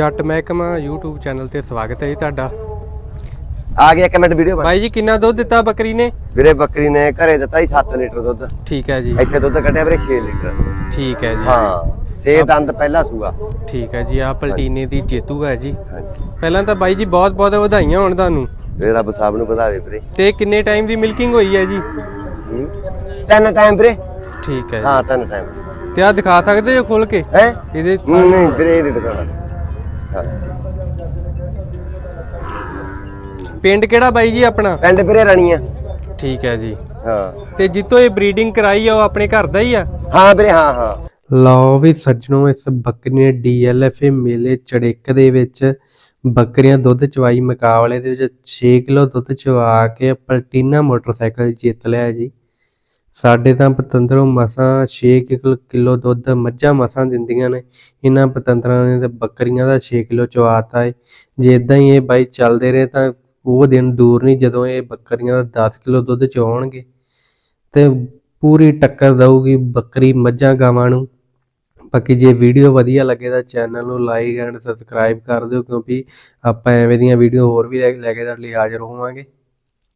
ਜੱਟ ਮਹਿਕਮਾ YouTube channel ਤੇ ਸਵਾਗਤ ਹੈ ਜੀ ਤੁਹਾਡਾ। ਆ ਗਿਆ ਇੱਕ ਮਿੰਟ ਵੀਡੀਓ ਬਣ। ਬਾਈ ਜੀ ਕਿੰਨਾ ਦੁੱਧ ਦਿੱਤਾ ਬੱਕਰੀ ਨੇ? ਵੀਰੇ ਬੱਕਰੀ ਨੇ ਘਰੇ ਦਿੱਤਾ ਸੀ 7 ਲੀਟਰ ਦੁੱਧ। ਠੀਕ ਹੈ ਜੀ। ਇੱਥੇ ਦੁੱਧ ਕੱਢਿਆ ਵੀਰੇ 6 ਲੀਟਰ। ਠੀਕ ਹੈ ਜੀ। ਹਾਂ ਸੇ ਦੰਦ ਪਹਿਲਾ ਸੂਆ। ਠੀਕ ਹੈ ਜੀ ਆ ਪਲਟੀਨੇ ਦੀ ਜੇਤੂ ਹੈ ਜੀ। ਪਹਿਲਾਂ ਤਾਂ ਬਾਈ ਜੀ ਬਹੁਤ ਬਹੁਤ ਵਧਾਈਆਂ ਹੋਣ ਤੁਹਾਨੂੰ। ਵੀਰੇ ਰੱਬ ਸਾਹਿਬ ਨੂੰ ਵਧਾਵੇ ਵੀਰੇ। ਤੇ ਕਿੰਨੇ ਟਾਈਮ ਦੀ ਮਿਲਕਿੰਗ ਹੋਈ ਹੈ ਜੀ? ਤਿੰਨ ਟਾਈਮ ਵੀਰੇ। ਠੀਕ ਹੈ ਹਾਂ ਤਿੰਨ ਟਾਈਮ। ਤੇ ਆ ਦਿਖਾ ਸਕਦੇ ਹੋ ਖੋਲ ਕੇ? ਹੈ? ਇਹਦੇ ਨਹੀਂ ਵੀਰੇ ਇਹ ਨਹੀਂ ਦਿਖਾਉਣਾ। ਹਾਂ ਪਿੰਡ ਕਿਹੜਾ ਬਾਈ ਜੀ ਆਪਣਾ? ਪਿੰਡ ਵੀਰੇ ਰਣੀਆਂ। ਠੀਕ ਹੈ ਜੀ। ਹਾਂ। ਤੇ ਜਿੱਤੋਂ ਇਹ ਬਰੀਡਿੰਗ ਕਰਾਈ ਆ ਉਹ ਆਪਣੇ ਘਰ ਦਾ ਹੀ ਆ? ਹਾਂ ਵੀਰੇ ਹਾਂ ਹਾਂ। ਲਓ ਵੀ ਸੱਜਣੋ ਇਸ ਬੱਕਰੀ ਨੇ ਡੀਐਲਐਫਏ ਮੇਲੇ ਚੜੇਕ ਦੇ ਵਿੱਚ ਬੱਕਰੀਆਂ ਦੁੱਧ ਚਵਾਈ ਮੁਕਾਬਲੇ ਦੇ ਵਿੱਚ 6 ਕਿਲੋ ਦੁੱਧ ਚਵਾ ਕੇ ਪਲਟੀਨਾ ਮੋਟਰਸਾਈਕਲ ਜਿੱਤ ਲਿਆ ਜੀ। ਸਾਡੇ ਤਾਂ ਪਤੰਦਰੋਂ ਮਸਾਂ 6 ਕਿਲੋ ਦੁੱਧ ਮੱਝਾਂ ਮਸਾਂ ਦਿੰਦੀਆਂ ਨੇ। ਇਹਨਾਂ ਪਤੰਦਰਾਂ ਨੇ ਤੇ ਬੱਕਰੀਆਂ ਦਾ 6 ਕਿਲੋ ਚਵਾਤਾ ਏ। ਜੇ ਇਦਾਂ ਹੀ ਇਹ ਬਾਈ ਚੱਲਦੇ ਰਹੇ ਤਾਂ ਉਹ ਦਿਨ ਦੂਰ ਨਹੀਂ ਜਦੋਂ ਇਹ ਬੱਕਰੀਆਂ ਦਾ 10 ਕਿਲੋ ਦੁੱਧ ਚਵਾਉਣਗੇ ਤੇ ਪੂਰੀ ਟੱਕਰ ਦਊਗੀ ਬੱਕਰੀ ਮੱਝਾਂ ਗਾਵਾਂ ਨੂੰ। ਬਾਕੀ ਜੇ ਵੀਡੀਓ ਵਧੀਆ ਲੱਗੇ ਤਾਂ ਚੈਨਲ ਨੂੰ ਲਾਈਕ ਐਂਡ ਸਬਸਕ੍ਰਾਈਬ ਕਰ ਦਿਓ ਕਿਉਂਕਿ ਆਪਾਂ ਐਵੇਂ ਦੀਆਂ ਵੀਡੀਓ ਹੋਰ ਵੀ ਲੈ ਲੈ ਕੇ ਤੁਹਾਡੇ ਲਈ ਹਾਜ਼ਰ ਹੋਵਾਂਗੇ।